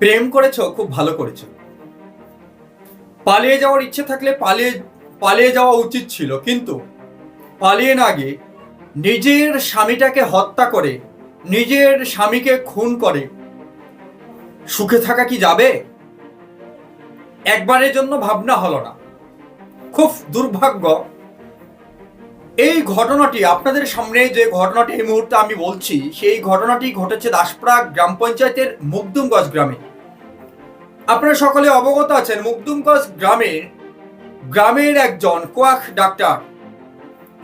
প্রেম করেছ, খুব ভালো করেছ। পালিয়ে যাওয়ার ইচ্ছে থাকলে পালিয়ে পালিয়ে যাওয়া উচিত ছিল, কিন্তু পালিয়ে না গিয়ে নিজের স্বামীটাকে হত্যা করে, নিজের স্বামীকে খুন করে, সুখে থাকা কি যাবে? একবারের জন্য ভাবনা হলো না। খুব দুর্ভাগ্য, এই ঘটনাটি আপনাদের সামনে যে ঘটনাটি এই মুহূর্তে আমি বলছি, সেই ঘটনাটি ঘটেছে দাসপাড়া গ্রাম পঞ্চায়েতের মুকদুমগঞ্জ গ্রামে। আপনারা সকলে অবগত আছেন মুকদুমগঞ্জ গ্রামের গ্রামের একজন কোয়াক ডাক্তার,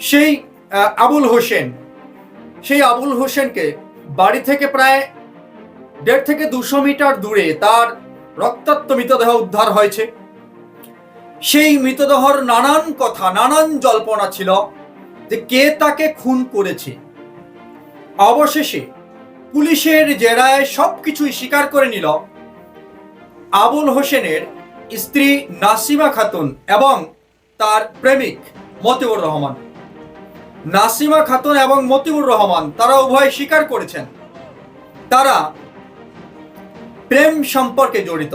সেই আবুল হোসেন। সেই আবুল হোসেনকে বাড়ি থেকে প্রায় দেড় থেকে দুশো মিটার দূরে তার রক্তাক্ত মৃতদেহ উদ্ধার হয়েছে। সেই মৃতদেহর নানান কথা, নানান জল্পনা ছিল যে কে তাকে খুন করেছে। অবশেষে পুলিশের জেরায় সবকিছুই স্বীকার করে নিল। আবুল হোসেনের স্ত্রী নাসিমা খাতুন এবং তার প্রেমিক মতিউর রহমান। নাসিমা খাতুন এবং মতিউর রহমান, তারা উভয় স্বীকার করেছেন। তারা প্রেম সম্পর্কে জড়িত।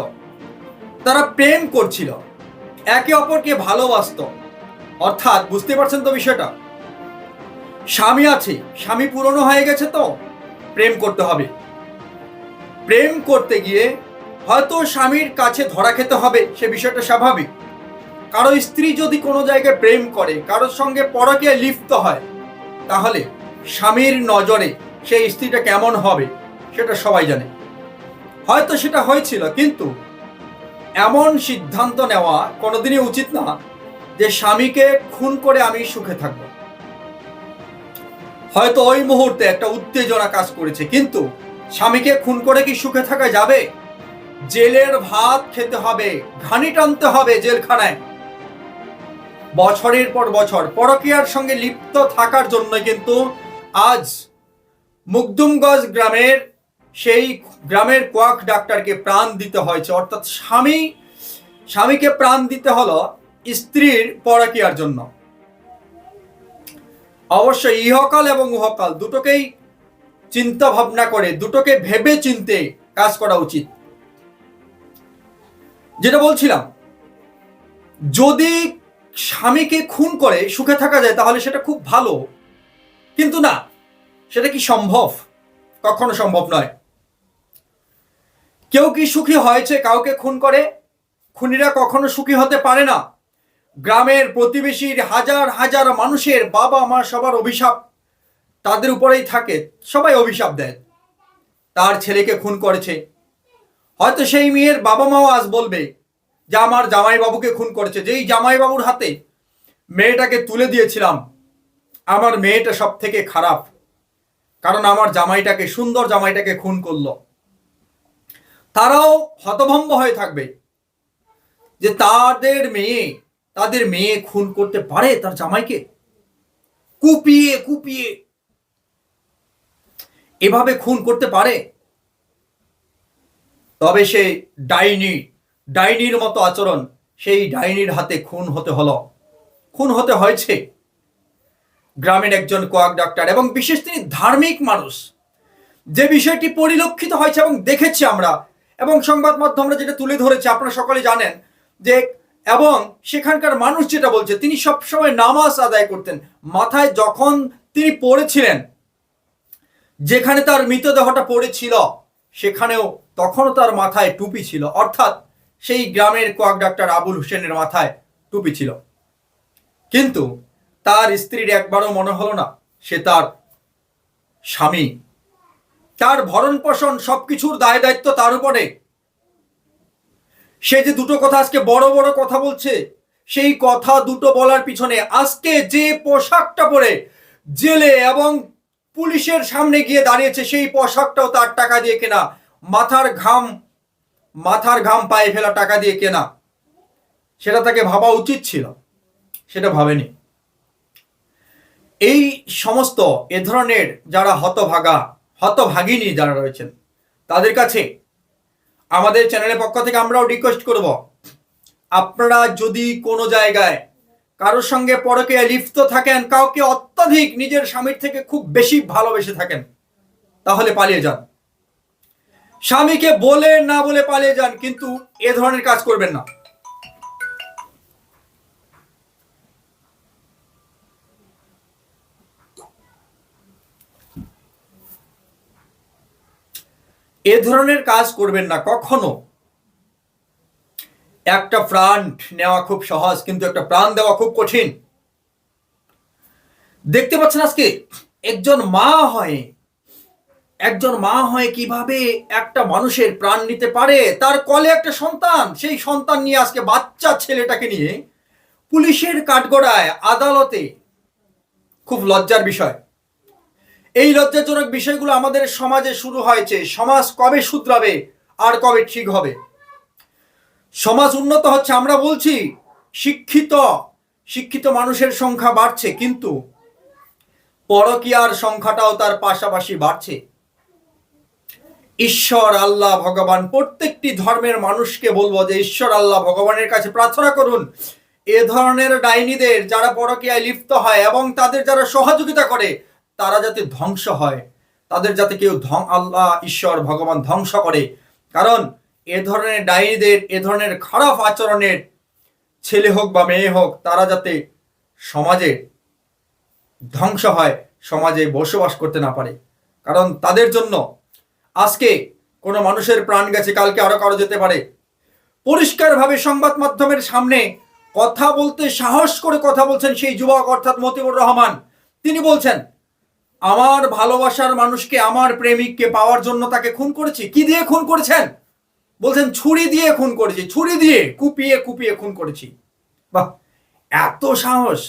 তারা প্রেম করছিল। একে অপরকে ভালোবাসত। অর্থাৎ, বুঝতে পারছেন তো বিষয়টা? স্বামী আছে, স্বামী পুরনো হয়ে গেছে তো, প্রেম করতে হবে। প্রেম করতে গিয়ে হয়তো স্বামীর কাছে ধরা খেতে হবে, সে বিষয়টা স্বাভাবিক। কারও স্ত্রী যদি কোনো জায়গায় প্রেম করে, কারোর সঙ্গে পরকে লিপ্ত হয়, তাহলে স্বামীর নজরে সেই স্ত্রীটা কেমন হবে, সেটা সবাই জানে। হয়তো সেটা হয়েছিল, কিন্তু এমন সিদ্ধান্ত নেওয়া কোনোদিনই উচিত না যে স্বামীকে খুন করে আমি সুখে থাকব। হয়তো ওই মুহূর্তে একটা উত্তেজনা কাজ করেছে, কিন্তু স্বামীকে খুন করে কি সুখে থাকা যাবে? জেলের ভাত খেতে হবে, ঘানি টানতে হবে জেলখানায়। বছরের পর বছর পরকীয়ার সঙ্গে লিপ্ত থাকার জন্য কিন্তু আজ মুকদুমগঞ্জ গ্রামের সেই গ্রামের কোয়াক ডাক্তারকে প্রাণ দিতে হয়েছে। অর্থাৎ স্বামী, স্বামীকে প্রাণ দিতে হলো স্ত্রীর পরকীয়ার জন্য। অবশ্যই ইহকাল এবং উহকাল দুটোকেই চিন্তা ভাবনা করে, দুটোকে ভেবে চিনতে কাজ করা উচিত। যেটা বলছিলাম, যদি স্বামীকে খুন করে, সুখে থাকা যায়, তাহলে সেটা খুব ভালো। কিন্তু না, সেটা কি সম্ভব? কখনো সম্ভব নয়। কেউ কি সুখী হয়েছে, কাউকে খুন করে? খুনিরা কখনো সুখী হতে পারে না। গ্রামের প্রতিবেশীর হাজার হাজার মানুষের বাবা মা সবার অভিশাপ তাদের উপরেই থাকে, সবাই অভিশাপ দেয়। তার ছেলেকে খুন করেছে। হয়তো সেই মেয়ের বাবা মাও আজ বলবে যে আমার জামাইবাবুকে খুন করেছে। যেই জামাইবাবুর হাতে মেয়েটাকে তুলে দিয়েছিলাম, আমার মেয়েটা সব থেকে খারাপ। কারণ আমার জামাইটাকে, সুন্দর জামাইটাকে খুন করল। তারাও হতভম্ব হয়ে থাকবে যে তাদের মেয়ে তাদের মেয়ে খুন করতে পারে তার জামাইকে? কুপিয়ে কুপিয়ে। এভাবে খুন করতে পারে? তবে সেই ডাইনি, ডাইনির মতো আচরণ, সেই ডাইনির হাতে খুন হতে হলো। খুন হতে হয়েছে। গ্রামের একজন কোয়াক ডাক্তার এবং বিশেষ তিনি ধার্মিক মানুষ। যে বিষয়টি পরিলক্ষিত হয়েছে এবং দেখেছি আমরা, এবং সংবাদ মাধ্যমরা যেটা তুলে ধরেছে, আপনারা সকলে জানেন যে, এবং সেখানকার মানুষ যেটা বলছে, তিনি সবসময় নামাজ আদায় করতেন। মাথায় যখন তিনি পড়েছিলেন, যেখানে তার মৃতদেহটা পড়েছিল, সেখানেও তখনও তার মাথায় টুপি ছিল, অর্থাৎ সেই গ্রামের কোয়াক ডাক্তার আবুল হোসেনের মাথায় টুপি ছিল। কিন্তু তার স্ত্রীর একবারও মনে হলো না সে তার স্বামী। তার ভরণ পোষণ সবকিছুর দায় দায়িত্ব তার উপরে। সে যে দুটো কথা আজকে বড় বড় কথা বলছে, সেই কথা দুটো বলার পিছনে আজকে যে পোশাকটা পরে জেলে এবং পুলিশের সামনে গিয়ে দাঁড়িয়েছে, সেই পোশাকটাও তার টাকা দিয়ে কেনা মাথার ঘাম মাথার ঘাম পায়ে ফেলা টাকা দিয়ে কেনা, সেটা তাকে ভাবা উচিত ছিল, সেটা ভাবেনি। এই সমস্ত এ ধরনের যারা হতভাগা, হতভাগিনী যারা রয়েছেন, তাদের কাছে আমাদের চ্যানেলের পক্ষ থেকে আমরাও রিকোয়েস্ট করব, আপনারা যদি কোনো জায়গায় কারোর সঙ্গে পরকে লিপ্ত থাকেন, কাউকে অত্যাধিক নিজের স্বামীর থেকে খুব বেশি ভালোবেসে থাকেন, তাহলে পালিয়ে যান। স্বামীকে বলে না বলে পালিয়ে যান, কিন্তু এ ধরনের কাজ করবেন না। এ ধরনের কাজ করবেন না, কখনো। একটা প্রাণ নেওয়া খুব সহজ, কিন্তু একটা প্রাণ দেওয়া খুব কঠিন। দেখতে পাচ্ছেন আজকে একজন মা হয় একজন মা হয়ে কীভাবে একটা মানুষের প্রাণ নিতে পারে? তার কলে একটা সন্তান। সেই সন্তান নিয়ে আজকে বাচ্চা ছেলেটাকে নিয়ে পুলিশের কাঠগড়ায় আদালতে খুব লজ্জার বিষয়। এই লজ্জাজনক বিষয়গুলো আমাদের সমাজে শুরু হয়েছে। সমাজ কবে শুধরাবে আর কবে ঠিক হবে? সমাজ উন্নত হচ্ছে, আমরা বলছি, শিক্ষিত শিক্ষিত মানুষের সংখ্যা বাড়ছে, কিন্তু পরকীয়ার সংখ্যাটাও তার পাশাপাশি বাড়ছে। ঈশ্বর, আল্লাহ, ভগবান, প্রত্যেকটি ধর্মের মানুষকে বলব যে ঈশ্বর, আল্লাহ, ভগবানের কাছে প্রার্থনা করুন। এ ধরনের ডাইনিদের যারা পরকীয়ায় লিপ্ত হয় এবং তাদের যারা সহযোগিতা করে, তারা যাতে ধ্বংস হয়। তাদের যাতে কেউ আল্লাহ, ঈশ্বর, ভগবান ধ্বংস করে। কারণ এ ধরনের ডাইনিদের, এ ধরনের খারাপ আচরণের ছেলে হোক বা মেয়ে হোক, তারা যাতে সমাজে ধ্বংস হয়, সমাজে বসবাস করতে না পারে। কারণ তাদের জন্য আজকে কোনো মানুষের প্রাণ গেছে, কালকে আরও কারও যেতে পারে। পরিষ্কারভাবে সংবাদ মাধ্যমের সামনে কথা বলতে সাহস করে কথা বলছেন সেই যুবক, অর্থাৎ মতিউর রহমান। তিনি বলছেন, আমার ভালোবাসার মানুষকে, আমার প্রেমিককে পাওয়ার জন্য তাকে খুন করেছি। কি দিয়ে খুন করেছেন? বলছেন, ছুরি দিয়ে খুন করেছি, ছুরি দিয়ে, কুপিয়ে কুপিয়ে খুন করেছি। বাহ, এত সাহস।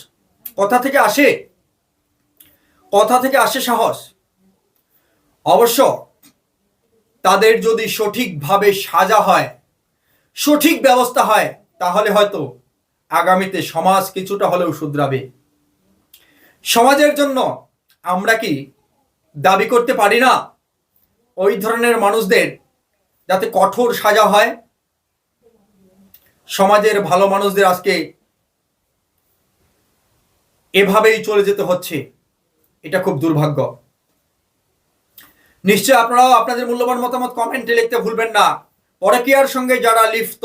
কথা থেকে আসে, কথা থেকে আসে সাহস। অবশ্য তাদের যদি সঠিকভাবে সাজা হয়, সঠিক ব্যবস্থা হয়, তাহলে হয়তো আগামীতে সমাজ কিছুটা হলেও শুধরাবে। সমাজের জন্য আমরা কি দাবি করতে পারি না? ওই ধরনের মানুষদের যাতে কঠোর সাজা হয়? সমাজের ভালো মানুষদের আজকে এভাবেই চলে যেতে হচ্ছে। এটা খুব দুর্ভাগ্য। নিশ্চয় আপনারাও আপনাদের মূল্যবান মতামত কমেন্টে লিখতে ভুলবেন না। পরকীয়ার সঙ্গে যারা লিপ্ত,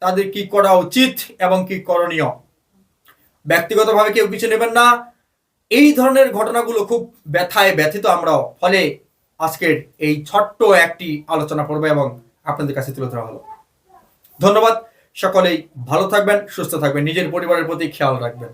তাদের কি করা উচিত এবং কি করণীয়? ব্যক্তিগতভাবে কেউ কিছু নেবেন না। এই ধরনের ঘটনাগুলো খুব ব্যথায় ব্যথিত আমরাও। ফলে আজকের এই ছোট্ট একটি আলোচনা পর্ব এবং আপনাদের কাছে তুলে ধরা হলো। ধন্যবাদ। সকলেই ভালো থাকবেন, সুস্থ থাকবেন, নিজের পরিবারের প্রতি খেয়াল রাখবেন।